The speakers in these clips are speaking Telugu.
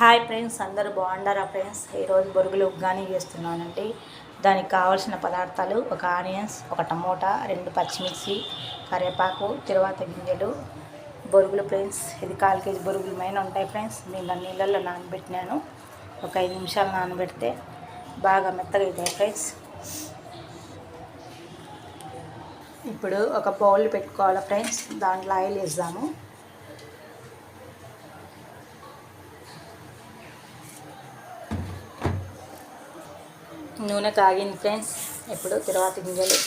హాయ్ ఫ్రెండ్స్ అందరూ బాగుండారా ఫ్రెండ్స్? ఈరోజు బొరుగులు ఉగ్గాని చేస్తున్నానండి. దానికి కావాల్సిన పదార్థాలు ఒక ఆనియన్స్ ఒక టమోటా రెండు పచ్చిమిర్చి కరివేపాకు తర్వాత గింజలు. బొరుగులు ఫ్రెండ్స్ ఇది కాల్ కేజీ బొరుగులు పైన ఉంటాయి ఫ్రెండ్స్. నేను నీళ్ళల్లో నానబెట్టినాను. ఒక ఐదు నిమిషాలు నానబెడితే బాగా మెత్తగా అవుతాయి ఫ్రెండ్స్. ఇప్పుడు ఒక బౌల్ పెట్టుకోవాలి ఫ్రెండ్స్. దాంట్లో ఆయిల్ వేద్దాము. నూనె కాగింది ఫ్రెండ్స్ ఇప్పుడు తర్వాత గింజలు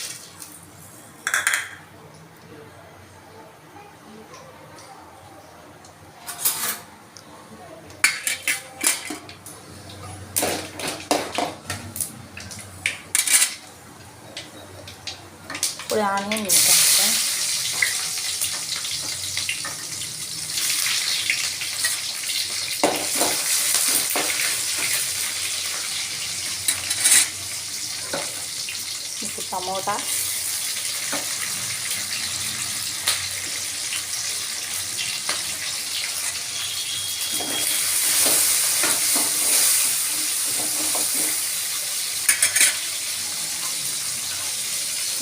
ఇప్పుడు ఆనియన్ వేస్తాం ఇప్పుడు టమోటా.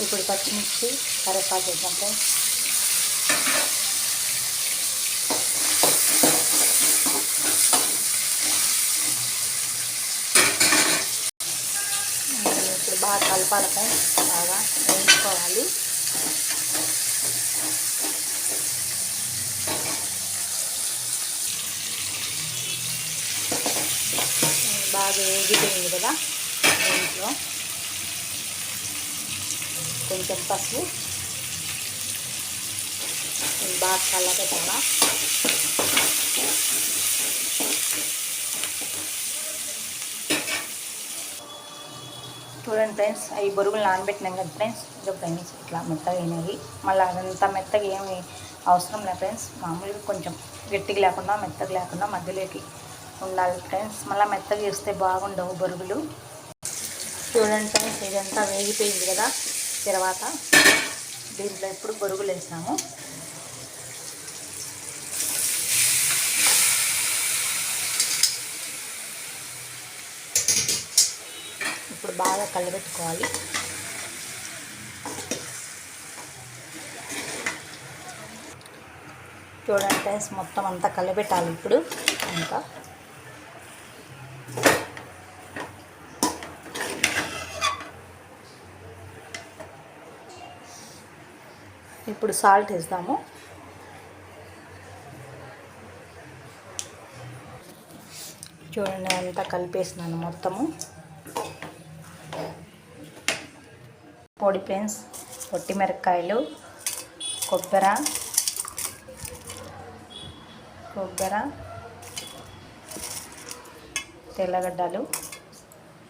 ఇప్పుడు పచ్చిమిర్చి కరివేపాకు వేద్దాం కలపాలపై బాగా వేయించుకోవాలి. బాగా వేగిపోయింది కదా దీంట్లో. కొంచెం పసుపు. బాగా చల్లబెట్టాలా చూడండి ఫ్రెండ్స్ అవి బొరుగులు నానబెట్టినాం కదా ఫ్రెండ్స్. ఇదో ఫ్రెండ్స్ ఇట్లా మెత్తగా అయినవి మళ్ళీ అదంతా మెత్తగా ఏమి అవసరం లేదు ఫ్రెండ్స్. మామూలుగా కొంచెం గట్టిగా లేకుండా మెత్తగా లేకుండా మధ్యలోకి ఉండాలి ఫ్రెండ్స్. మళ్ళీ మెత్తగా చేస్తే బాగుండవు బొరుగులు. చూడండి ఫ్రెండ్స్ ఇదంతా వేగిపోయింది కదా. తర్వాత దీంట్లో ఇప్పుడు బొరుగులు వేసాము. ఇప్పుడు బాగా కలబెట్టుకోవాలి. చూడండి ఫ్రెండ్స్ మొత్తం అంతా కలబెట్టాలి ఇప్పుడు. ఇంకా ఇప్పుడు సాల్ట్ వేస్తాము. చూడండి అంతా కలిపేసినాను మొత్తము. పొడి ప్లేన్స్ పొట్టి మిరపకాయలు కొబ్బర కొబ్బరి తెల్లగడ్డలు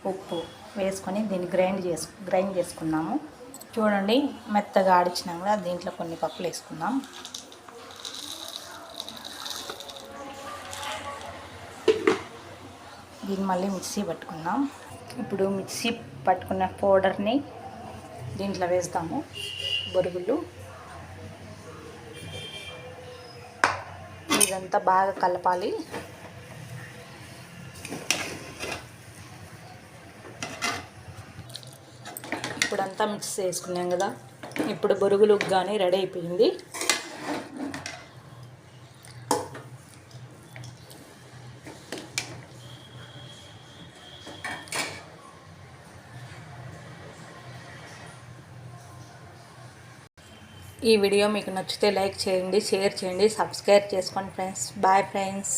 ఉప్పు వేసుకొని దీన్ని గ్రైండ్ చేసు గ్రైండ్ చేసుకున్నాము. చూడండి మెత్తగా ఆడిచ్చినాం కూడా దీంట్లో కొన్ని పప్పులు వేసుకుందాం. దీన్ని మళ్ళీ మిక్సీ పట్టుకుందాం. ఇప్పుడు మిక్సీ పట్టుకున్న పౌడర్ని దీంట్లో వేస్తాము బొరుగులు. ఇదంతా బాగా కలపాలి. ఇప్పుడంతా మిక్స్ చేసుకున్నాం కదా. ఇప్పుడు బొరుగులు కానీ రెడీ అయిపోయింది. ఈ వీడియో మీకు నచ్చితే లైక్ చేయండి షేర్ చేయండి సబ్స్క్రైబ్ చేసుకోండి ఫ్రెండ్స్. Bye friends.